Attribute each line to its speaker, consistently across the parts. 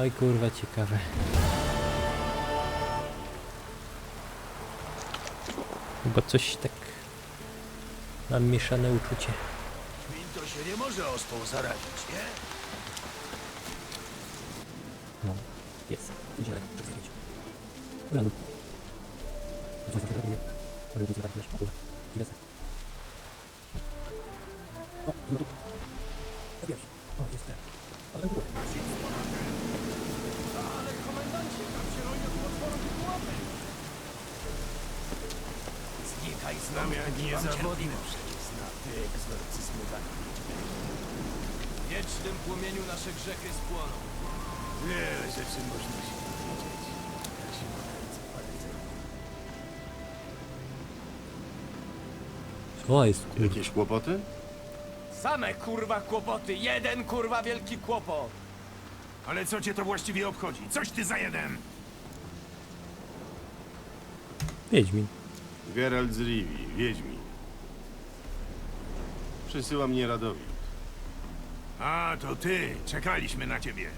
Speaker 1: Oj kurwa, ciekawe. Chyba coś tak... Mam mieszane uczucie.
Speaker 2: Min to się nie może ospą zarazić, nie?
Speaker 1: No, jest. Tak, to zdjęcie. Ulandu. Co za to robię? Może być zobaczyć, o kurwa. Ile za? O, no tu. O, wiesz. O, jest tak. Ale góra.
Speaker 2: Znikaj z nami, a niezawodny przepis na.
Speaker 3: W wiecznym płomieniu nasze grzechy spłoną.
Speaker 2: Wiele rzeczy można się dowiedzieć. Jak się.
Speaker 1: Co jest kurwa?
Speaker 4: Jakieś kłopoty?
Speaker 3: Same kurwa kłopoty, jeden kurwa wielki kłopot.
Speaker 2: Ale co cię to właściwie obchodzi? Coś ty za jeden!
Speaker 1: Wiedźmin.
Speaker 4: Geralt z Rivi, Wiedźmin. Przysyła mnie Radowid.
Speaker 2: A, to ty! Czekaliśmy na ciebie.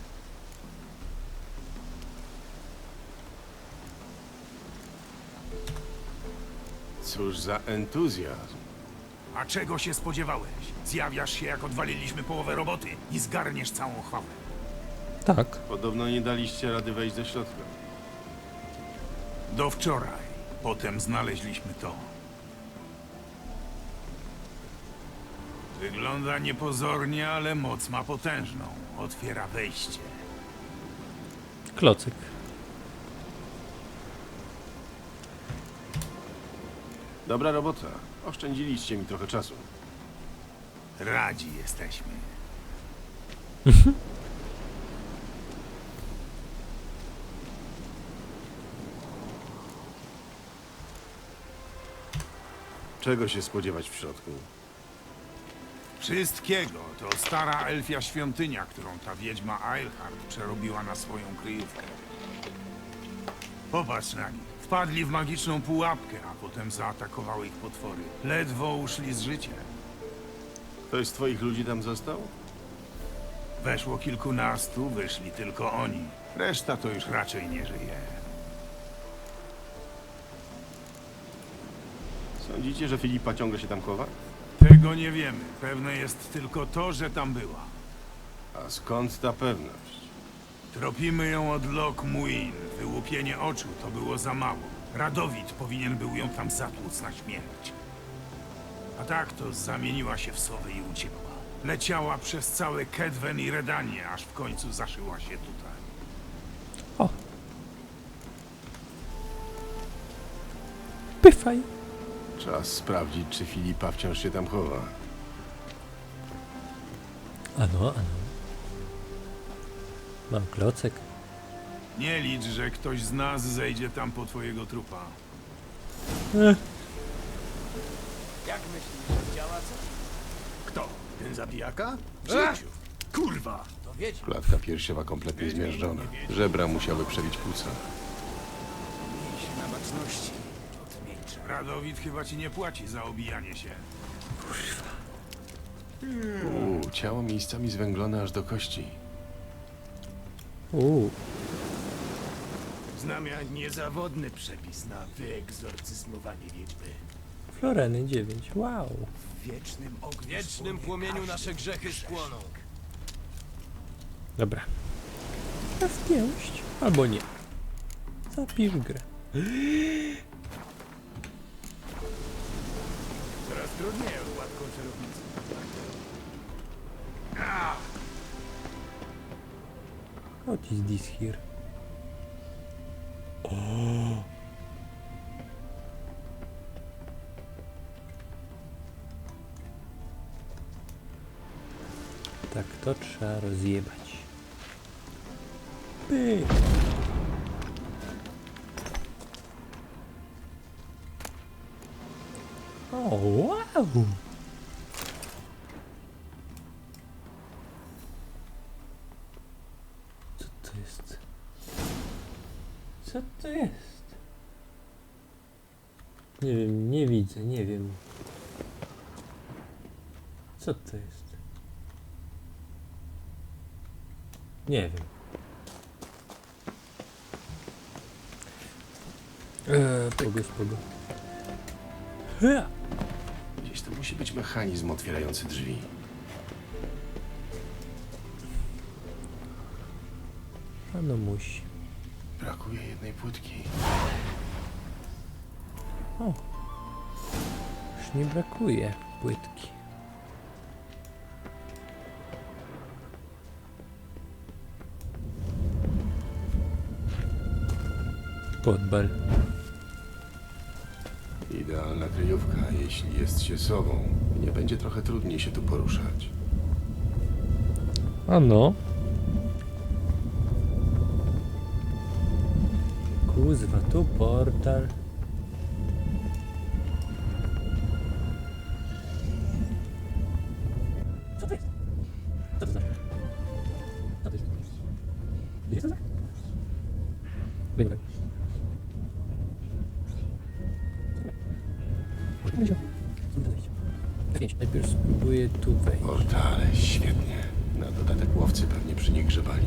Speaker 4: Cóż za entuzjazm.
Speaker 2: A czego się spodziewałeś? Zjawiasz się, jak odwaliliśmy połowę roboty i zgarniesz całą chwałę.
Speaker 1: Tak.
Speaker 4: Podobno nie daliście rady wejść do środka.
Speaker 2: Do wczoraj. Potem znaleźliśmy to. Wygląda niepozornie, ale moc ma potężną. Otwiera wejście.
Speaker 1: Klocyk.
Speaker 4: Dobra robota. Oszczędziliście mi trochę czasu.
Speaker 2: Radzi jesteśmy.
Speaker 4: Czego się spodziewać w środku?
Speaker 2: Wszystkiego to stara elfia świątynia, którą ta wiedźma Eilhart przerobiła na swoją kryjówkę. Popatrz na nich. Wpadli w magiczną pułapkę, a potem zaatakowały ich potwory. Ledwo uszli z życiem.
Speaker 4: Ktoś z twoich ludzi tam został?
Speaker 2: Weszło kilkunastu, wyszli tylko oni. Reszta to już raczej nie żyje.
Speaker 4: Sądzicie, że Filipa ciągle się tam chowa?
Speaker 2: Tego nie wiemy. Pewne jest tylko to, że tam była.
Speaker 4: A skąd ta pewność?
Speaker 2: Tropimy ją od Lok Muin. Wyłupienie oczu to było za mało. Radowid powinien był ją tam zatłuc na śmierć. A tak to zamieniła się w sowę i uciekła. Leciała przez całe Kedwen i Redanie, aż w końcu zaszyła się tutaj.
Speaker 1: O. Pyfaj.
Speaker 4: Czas sprawdzić, czy Filipa wciąż się tam chowa.
Speaker 1: Ano, ano. Mam klocek.
Speaker 2: Nie licz, że ktoś z nas zejdzie tam po twojego trupa.
Speaker 1: Ech.
Speaker 3: Jak myślisz, że działa co?
Speaker 2: Kto? Ten zabijaka? W życiu. Kurwa!
Speaker 3: To wiedźmy.
Speaker 4: Klatka piersiowa kompletnie zmiażdżona. Żebra musiały przebić płuca.
Speaker 3: Miej się na baczności.
Speaker 2: Radowid chyba ci nie płaci za obijanie się.
Speaker 4: Uuu, ciało miejscami zwęglone aż do kości.
Speaker 1: Uuu.
Speaker 2: Znam ja niezawodny przepis na wyegzorcyzmowanie wiedźmy.
Speaker 1: Floreny 9. Wow.
Speaker 2: W wiecznym
Speaker 3: W
Speaker 2: ogniu
Speaker 3: wiecznym
Speaker 2: spłonie
Speaker 3: płomieniu
Speaker 2: każdy
Speaker 3: nasze grzechy spłoną.
Speaker 1: Dobra. Teraz pięść. Albo nie. Zapisz grę.
Speaker 2: Trudniej o gładką czarownicę.
Speaker 1: What is this here? O. Tak, to trzeba rozjebać. Pyk. O, co to jest? Co to jest? Nie wiem, nie widzę, nie wiem. Co to jest? Nie wiem. Eee, Kogoś, kogo.
Speaker 4: Gdzieś tu musi być mechanizm otwierający drzwi.
Speaker 1: A no musi.
Speaker 4: Brakuje jednej płytki.
Speaker 1: Już nie brakuje płytki. Podbal.
Speaker 4: Idealna kryjówka, jeśli jest się sobą. Nie będzie trochę trudniej się tu poruszać.
Speaker 1: A no. Kuzwa, tu portal.
Speaker 4: Pewnie przy nich grzebali.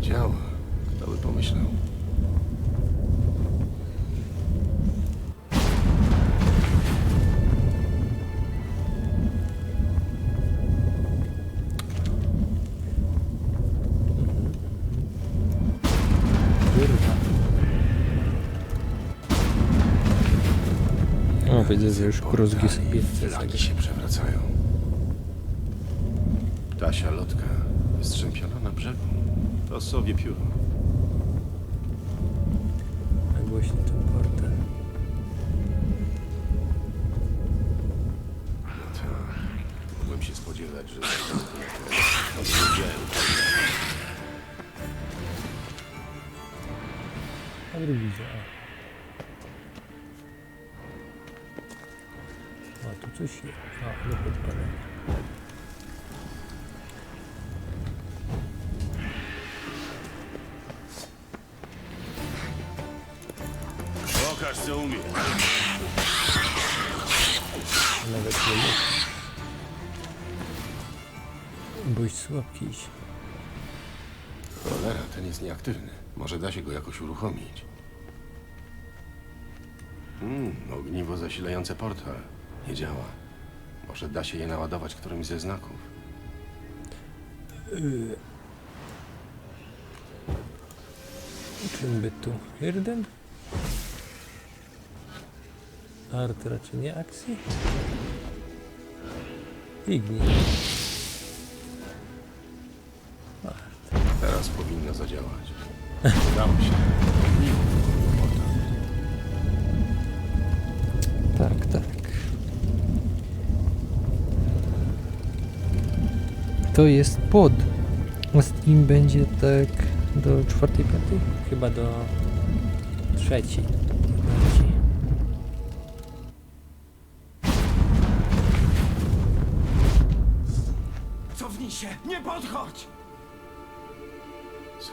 Speaker 4: Działa. Kto by pomyślał?
Speaker 1: O, widzę, że już kruzgi sobie
Speaker 4: flagi się przewracają. Tasia lotka wystrzępiona na brzegu. To sowie pióro.
Speaker 1: Nagłośnię ten portal.
Speaker 4: No tak. Mogłem się spodziewać, że... Odwiedziłem.
Speaker 1: A drugi widzę. O, tu coś jest. O, do podpalenia. Słabkiś.
Speaker 4: Cholera, ten jest nieaktywny. Może da się go jakoś uruchomić. Hmm, ogniwo zasilające portal. Nie działa. Może da się je naładować którymś ze znaków.
Speaker 1: Yy. Czym by tu? Hirden? Art raczej nie akcji? Ignij.
Speaker 4: Zadziałać. Udało się.
Speaker 1: Tak, tak. To jest pod. A z kim będzie tak do czwartej, piątej? Chyba do trzeciej.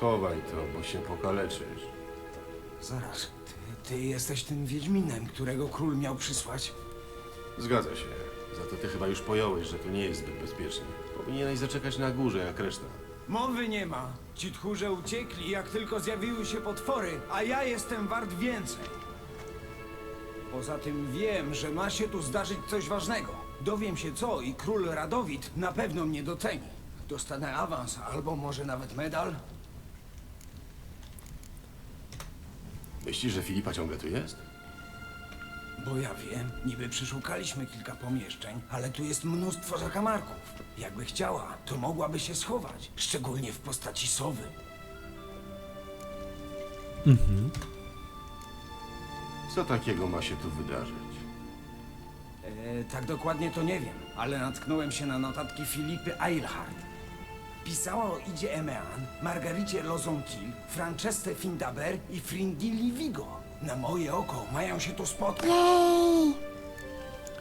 Speaker 4: Schowaj to, bo się pokaleczysz.
Speaker 5: Zaraz, ty, ty jesteś tym Wiedźminem, którego król miał przysłać?
Speaker 4: Zgadza się. Za to ty chyba już pojąłeś, że tu nie jest zbyt bezpiecznie. Powinieneś zaczekać na górze, jak reszta.
Speaker 5: Mowy nie ma. Ci tchórze uciekli, jak tylko zjawiły się potwory, a ja jestem wart więcej. Poza tym wiem, że ma się tu zdarzyć coś ważnego. Dowiem się co i król Radowid na pewno mnie doceni. Dostanę awans, albo może nawet medal.
Speaker 4: Myślisz, że Filipa ciągle tu jest?
Speaker 5: Bo ja wiem, niby przeszukaliśmy kilka pomieszczeń, ale tu jest mnóstwo zakamarków. Jakby chciała, to mogłaby się schować, szczególnie w postaci sowy.
Speaker 4: Co takiego ma się tu wydarzyć?
Speaker 5: E, tak dokładnie to nie wiem, ale natknąłem się na notatki Filipy Eilhart. Pisała o Idzie Emean, Margaricie Lozontil, Francesce Findaber i Fringilli Vigo. Na moje oko mają się tu spotkać.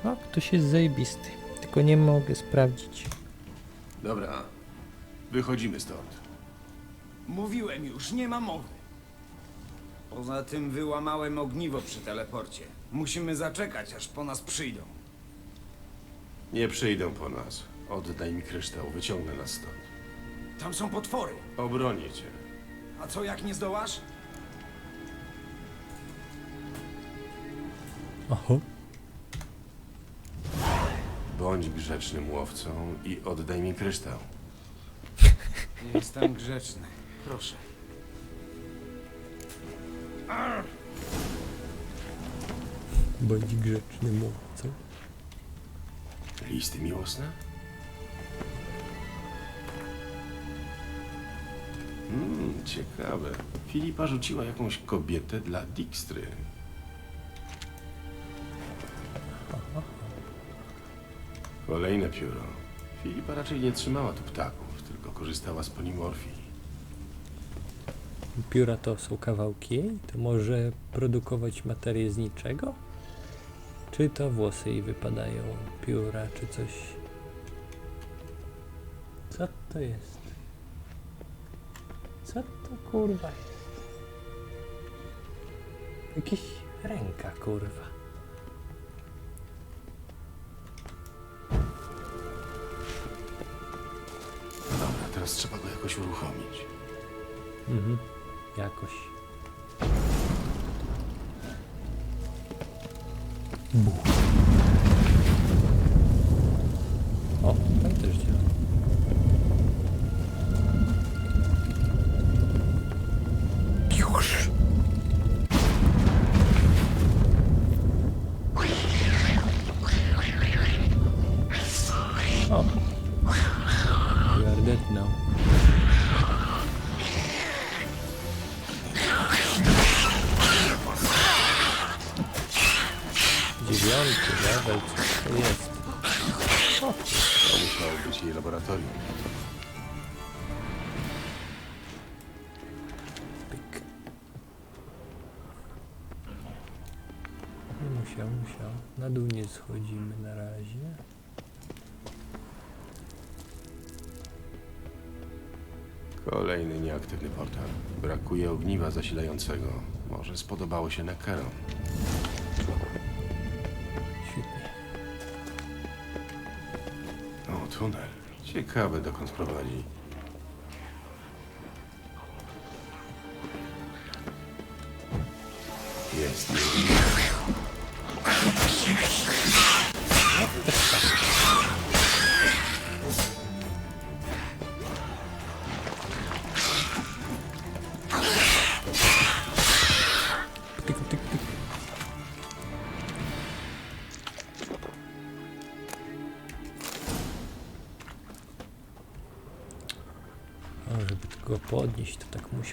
Speaker 1: O, ktoś jest zajebisty. Tylko nie mogę sprawdzić.
Speaker 4: Dobra. Wychodzimy stąd.
Speaker 5: Mówiłem już, nie ma mowy. Poza tym wyłamałem ogniwo przy teleporcie. Musimy zaczekać, aż po nas przyjdą.
Speaker 4: Nie przyjdą po nas. Oddaj mi kryształ, wyciągnę nas stąd.
Speaker 5: Tam są potwory.
Speaker 4: Obronię cię.
Speaker 5: A co jak nie zdołasz?
Speaker 1: Oho.
Speaker 4: Bądź grzecznym łowcą i oddaj mi kryształ.
Speaker 5: Jestem grzeczny. Proszę.
Speaker 1: Bądź grzeczny mówcą.
Speaker 4: Listy miłosne? Ciekawe. Filipa rzuciła jakąś kobietę dla Dijkstry. Kolejne pióro. Filipa raczej nie trzymała tu ptaków, tylko korzystała z polimorfii.
Speaker 1: Pióra to są kawałki? To może produkować materię z niczego? Czy to włosy jej wypadają? Pióra czy coś? Co to jest? Co to kurwa jest? Jakiś ręka kurwa.
Speaker 4: Dobra, teraz trzeba go jakoś uruchomić.
Speaker 1: Mhm. Jakoś. Buch. O, tam też działa. Dziewiąty level, co to jest?
Speaker 4: To musiało być jej laboratorium.
Speaker 1: Pyk. Musiał, musiał. Na dół nie schodzimy na razie.
Speaker 4: Kolejny nieaktywny portal. Brakuje ogniwa zasilającego. Może spodobało się Neckerom. Ciekawe, dokąd prowadzi.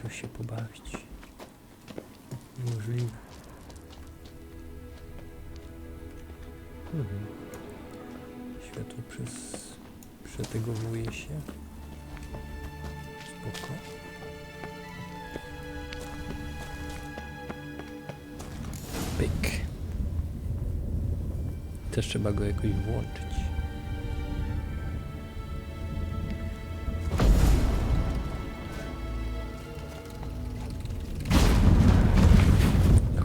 Speaker 1: Musiał się pobawić. Niemożliwe. Mhm. Światło przez... przetegowuje się. Spoko. Pyk. Też trzeba go jakoś włączyć.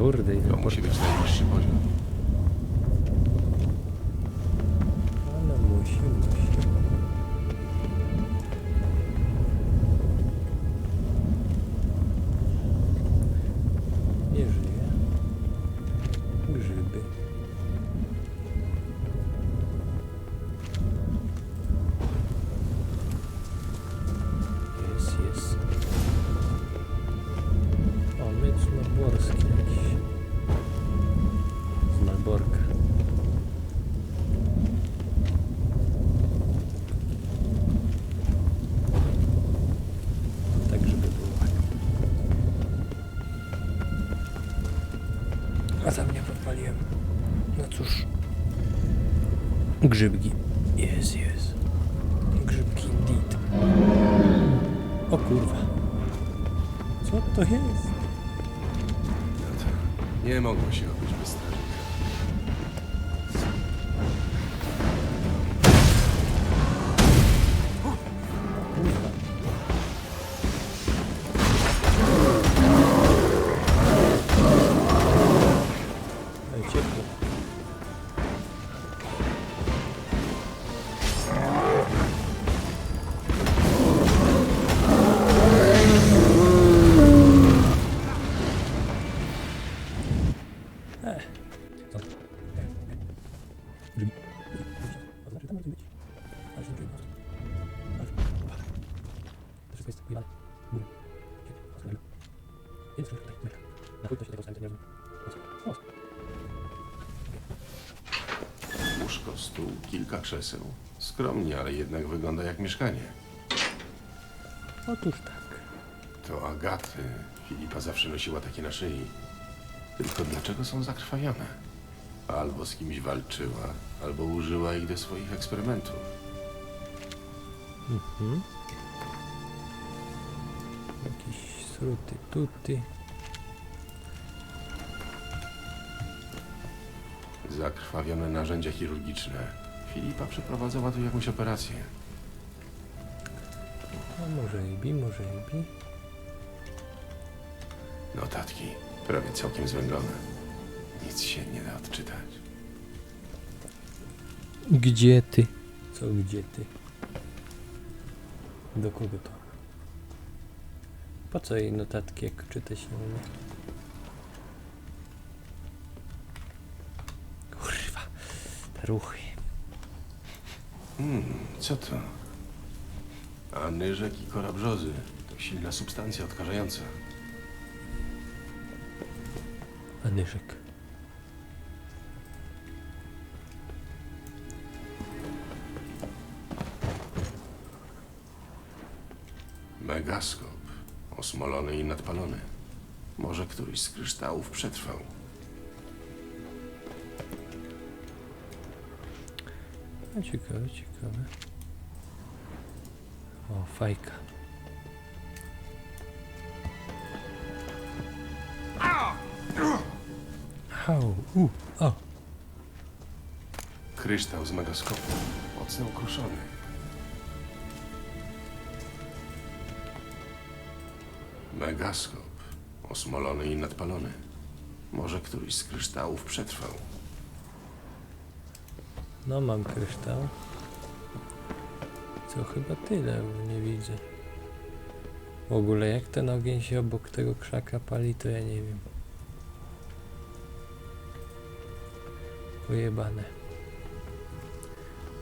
Speaker 1: Kurde, ile
Speaker 4: musi być najwyższy poziom.
Speaker 1: Grzybki. Jest, jest. Grzybki indeed. O kurwa. Co to jest?
Speaker 4: Nie mogło się obyć bez strażnika. Skromnie, ale jednak wygląda jak mieszkanie.
Speaker 1: Otóż tak.
Speaker 4: To Agaty. Filipa zawsze nosiła takie na szyi. Tylko dlaczego są zakrwawione? Albo z kimś walczyła, albo użyła ich do swoich eksperymentów.
Speaker 1: Mhm. Jakieś sruty, tuty.
Speaker 4: Zakrwawione narzędzia chirurgiczne. Filipa przeprowadzała tu jakąś operację.
Speaker 1: A może i bi, może i bi.
Speaker 4: Notatki. Prawie całkiem zwęglone. Nic się nie da odczytać.
Speaker 1: Gdzie ty? Co gdzie ty? Do kogo to? Po co jej notatki, jak czytać nie umie? Kurwa, te ruchy.
Speaker 4: Hmm, co to? Anyżek i kora brzozy. To silna substancja odkażająca.
Speaker 1: Anyszek.
Speaker 4: Megaskop. Osmolony i nadpalony. Może któryś z kryształów przetrwał.
Speaker 1: No ciekawe, ciekawe. O, fajka. Au, u, o.
Speaker 4: Kryształ z megaskopu. Mocno ukruszony. Megaskop. Osmolony i nadpalony. Może któryś z kryształów przetrwał.
Speaker 1: No mam kryształ. Co chyba tyle, bo nie widzę. W ogóle jak ten ogień się obok tego krzaka pali, to ja nie wiem. Pojebane.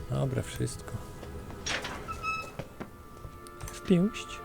Speaker 1: Dobra, wszystko. W pięść.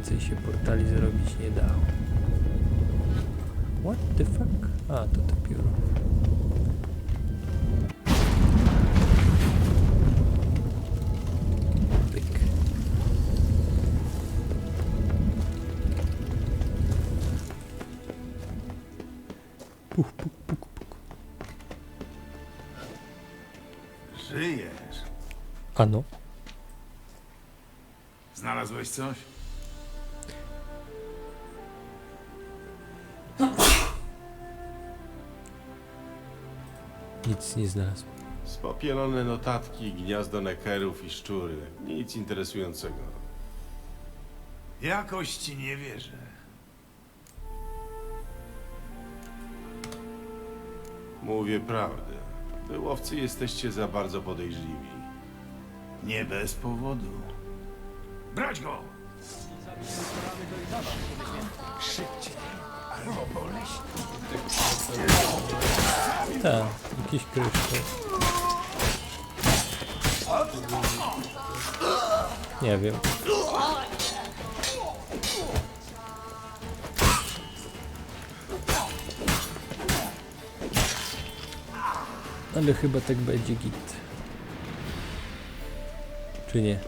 Speaker 1: Więcej się portali zrobić nie dało. What the fuck? A, to to pióro. Pyk. Puk, puk, puk, puk.
Speaker 2: Żyjesz.
Speaker 1: Ano.
Speaker 2: Znalazłeś coś?
Speaker 1: Nic nie znalazł.
Speaker 4: Spopielone notatki, gniazdo nekerów i szczury. Nic interesującego.
Speaker 2: Jakoś ci nie wierzę.
Speaker 4: Mówię prawdę. Wy łowcy jesteście za bardzo podejrzliwi.
Speaker 2: Nie bez powodu. Brać go!
Speaker 1: Tak, jakiś kryształ. Nie wiem. Ale chyba tak będzie git. Czy nie?